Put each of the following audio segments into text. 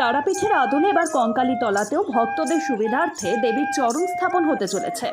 তারাপীঠের আদলে এবার কঙ্কালী তলাতেও ভক্তদের সুবিধার্থে দেবীর চরণ স্থাপন হতে চলেছে।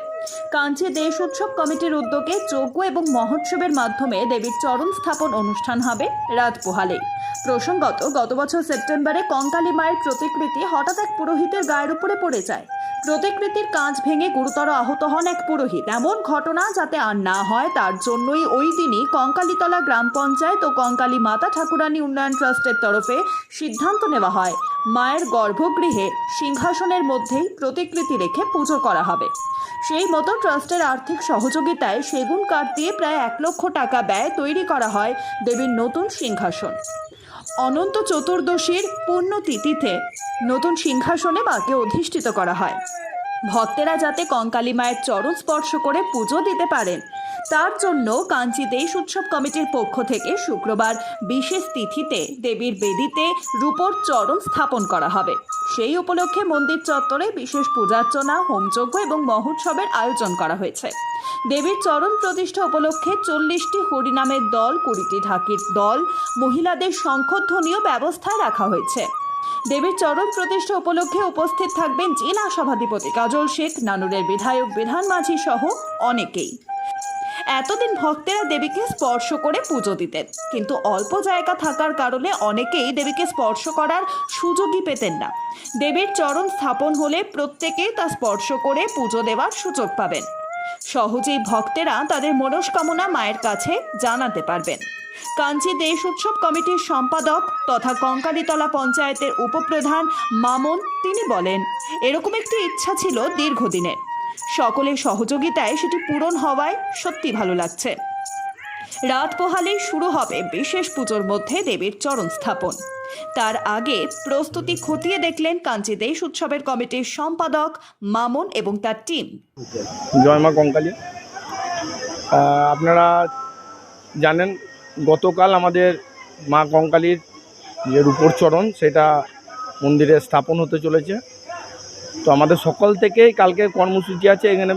কাঞ্চি দেশ উৎসব কমিটির উদ্যোগে যজ্ঞ এবং মহোৎসবের মাধ্যমে দেবীর চরণ স্থাপন অনুষ্ঠান হবে রাত পোহালে প্রসঙ্গত, গত বছর সেপ্টেম্বরে কঙ্কালী মায়ের প্রতিকৃতি হঠাৎ এক পুরোহিতের গায়ের উপরে পড়ে যায়। প্রতিকৃতির কাঁচ ভেঙে গুরুতর আহত হন এক পুরোহিত। এমন ঘটনা যাতে আর না হয়, তার জন্যই ওই দিনই কঙ্কালীতলা গ্রাম পঞ্চায়েত ও কঙ্কালী মাতা ঠাকুরানী উন্নয়ন ট্রাস্টের তরফে সিদ্ধান্ত নেওয়া হয়। মায়ের গর্ভগৃহে সিংহাসনের মধ্যেই প্রতিকৃতি রেখে পুজো করা হবে। সেই মতো ট্রাস্টের আর্থিক সহযোগিতায় সেগুন কাঠ দিয়ে প্রায় এক লক্ষ টাকা ব্যয় তৈরি করা হয় দেবীর নতুন সিংহাসন। অনন্ত চতুর্দশীর পুণ্যতিথিতে নতুন সিংহাসনে মাকে অধিষ্ঠিত করা হয়। ভক্তেরা যাতে কঙ্কালী মায়ের চরণ স্পর্শ করে পুজো দিতে পারেন। তার জন্য কাঞ্চি দেশ উৎসব কমিটির পক্ষ থেকে শুক্রবার বিশেষ তিথিতে দেবীর বেদিতে রূপোর চরণ স্থাপন করা হবে। সেই উপলক্ষে মন্দির চত্বরে বিশেষ পূজার্চনা, হোমযজ্ঞ এবং মহোৎসবের আয়োজন করা হয়েছে। দেবীর চরণ প্রতিষ্ঠা উপলক্ষে চল্লিশটি হরিনামের দল, কুড়িটি ঢাকির দল, মহিলাদের শঙ্খধ্বনীয় ব্যবস্থায় রাখা হয়েছে। দেবীর চরণ প্রতিষ্ঠা উপলক্ষে উপস্থিত থাকবেন জেলা সভাধিপতি কাজল শেখ নানুরের বিধায়ক বিধান মাঝি সহ অনেকেই। এতদিন ভক্তেরা দেবীকে স্পর্শ করে পুজো দিতেন, কিন্তু অল্প জায়গা থাকার কারণে অনেকেই দেবীকে স্পর্শ করার সুযোগই পেতেন না। দেবীর চরণ স্থাপন হলে প্রত্যেকেই তা স্পর্শ করে পুজো দেওয়ার সুযোগ পাবেন। সহজেই ভক্তেরা তাদের মনস্কামনা মায়ের কাছে জানাতে পারবেন। কাঞ্চি দেশ উৎসব কমিটির সম্পাদক তথা কঙ্কালীতলা পঞ্চায়েতের উপপ্রধান মামুন, তিনি বলেন, এরকম একটি ইচ্ছা ছিল দীর্ঘদিনের। সকলের সহযোগিতায় সেটি পূরণ হওয়ায় সত্যি ভালো লাগছে। রাত পোহালেই শুরু হবে বিশেষ পুজোর মধ্যে দেবীর চরণ স্থাপন। তার আগে প্রস্তুতি খতিয়ে দেখলেন কাঞ্চি দেশ উৎসবের কমিটির সম্পাদক মামুন এবং তার টিম। জয় মা কঙ্কালী। আপনারা জানেন গতকাল আমাদের মা কঙ্কালীর যে রূপোর চরণ, সেটা মন্দিরে স্থাপন হতে চলেছে। তো আমাদের সকাল থেকেই কালকে কর্মসূচি আছে, এখানে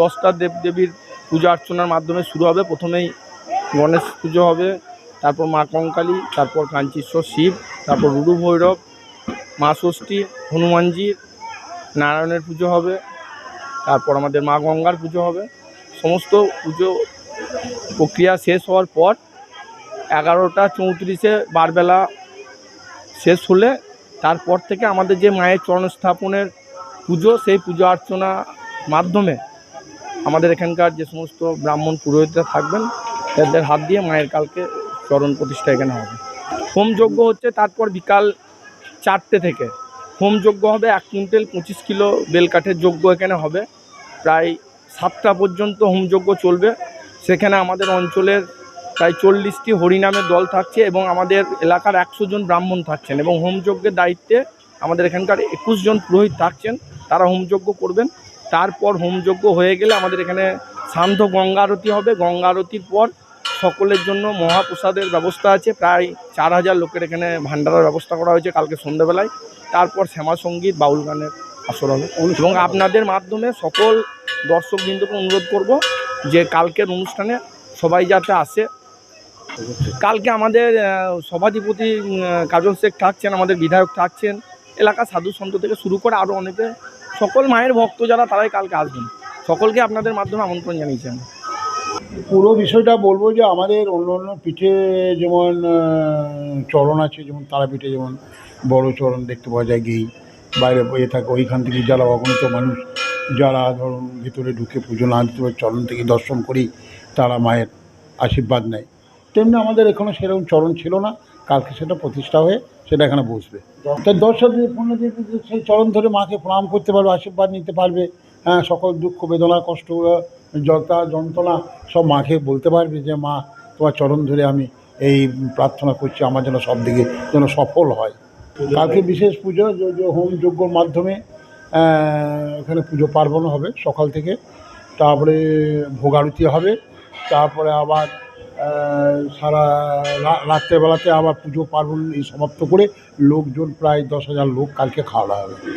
দশটা দেবদেবীর পূজা অর্চনার মাধ্যমে শুরু হবে। প্রথমেই গণেশ পুজো হবে, তারপর মা কঙ্কালী, তারপর কাঞ্চীশ্বর শিব, তারপর রুরু ভৈরব, মা ষষ্ঠী হনুমানজির নারায়ণের পুজো হবে, তারপর আমাদের মা গঙ্গার পুজো হবে। সমস্ত পুজো প্রক্রিয়া শেষ হওয়ার পর এগারোটা চৌত্রিশে বারবেলা শেষ হলে তারপর থেকে আমাদের যে মায়ের চরণ স্থাপনের পুজো, সেই পুজো অর্চনা মাধ্যমে আমাদের এখানকার যে সমস্ত ব্রাহ্মণ পুরোহিতরা থাকবেন, তাদের হাত দিয়ে মায়ের কালকে চরণ প্রতিষ্ঠা এখানে হবে। হোমযজ্ঞ হচ্ছে তারপর বিকাল চারটে থেকে। হোমযজ্ঞ হবে এক কুইন্টাল পঁচিশ কিলো বেলকাঠের যজ্ঞ এখানে হবে। প্রায় সাতটা পর্যন্ত হোমযজ্ঞ চলবে। সেখানে আমাদের অঞ্চলের প্রায় চল্লিশটি হরিনামের দল থাকছে এবং আমাদের এলাকার একশো জন ব্রাহ্মণ থাকছেন এবং হোমযজ্ঞের দায়িত্বে আমাদের এখানকার একুশ জন পুরোহিত থাকছেন, তারা হোমযজ্ঞ করবেন। তারপর হোমযজ্ঞ হয়ে গেলে আমাদের এখানে সান্ধ্য গঙ্গা আরতি হবে। গঙ্গা আরতির পর সকলের জন্য মহাপ্রসাদের ব্যবস্থা আছে। প্রায় চার হাজার লোকের এখানে ভান্ডারের ব্যবস্থা করা হয়েছে কালকে সন্ধ্যেবেলায় তারপর শ্যামা সংগীত, বাউল গানের হবে এবং আপনাদের মাধ্যমে সকল দর্শকবৃন্দকে অনুরোধ করব যে কালকের অনুষ্ঠানে সবাই যাতে আসে কালকে আমাদের সভাধিপতি কাজল শেখ থাকছেন, আমাদের বিধায়ক থাকছেন। এলাকা সাধু সন্ত থেকে শুরু করে আরও অনেকে, সকল মায়ের ভক্ত যারা তারাই কালকে আসবেন। সকলকে আপনাদের মাধ্যমে আমন্ত্রণ জানিয়েছি আমি। পুরো বিষয়টা বলব যে আমাদের অন্য অন্য পিঠে যেমন চরণ আছে, যেমন তারাপীঠে যেমন বড় চরণ দেখতে পাওয়া যায় গেই বাইরে বয়ে থাকে, ওইখান থেকে যারা অগণিত মানুষ যারা ধরুন ভিতরে ঢুকে পুজো না দিতে চরণ থেকে দর্শন করি, তারা মায়ের আশীর্বাদ নেয়। তেমনি আমাদের এখানে সেরকম চরণ ছিল না। কালকে সেটা প্রতিষ্ঠা হয়ে সেটা এখানে বসবে। তাই দর্শক দিন সেই চরণ ধরে মাকে প্রণাম করতে পারবে, আশীর্বাদ নিতে পারবে। হ্যাঁ সকল দুঃখ, বেদনা, কষ্ট জতা যন্ত্রণা সব মাকে বলতে পারবে যে, মা, তোমার চরণ ধরে আমি এই প্রার্থনা করছি, আমার যেন সব দিকে যেন সফল হয়। কালকে বিশেষ পুজো হোম যজ্ঞর মাধ্যমে এখানে পুজো পার্বণ হবে সকাল থেকে। তারপরে ভোগ আরতি হবে। তারপরে আবার সারা রাত্রেবেলাতে আবার পুজো পার্বণ এই সমাপ্ত করে লোকজন প্রায় দশ হাজার লোক কালকে খাওয়া দাওয়া হবে।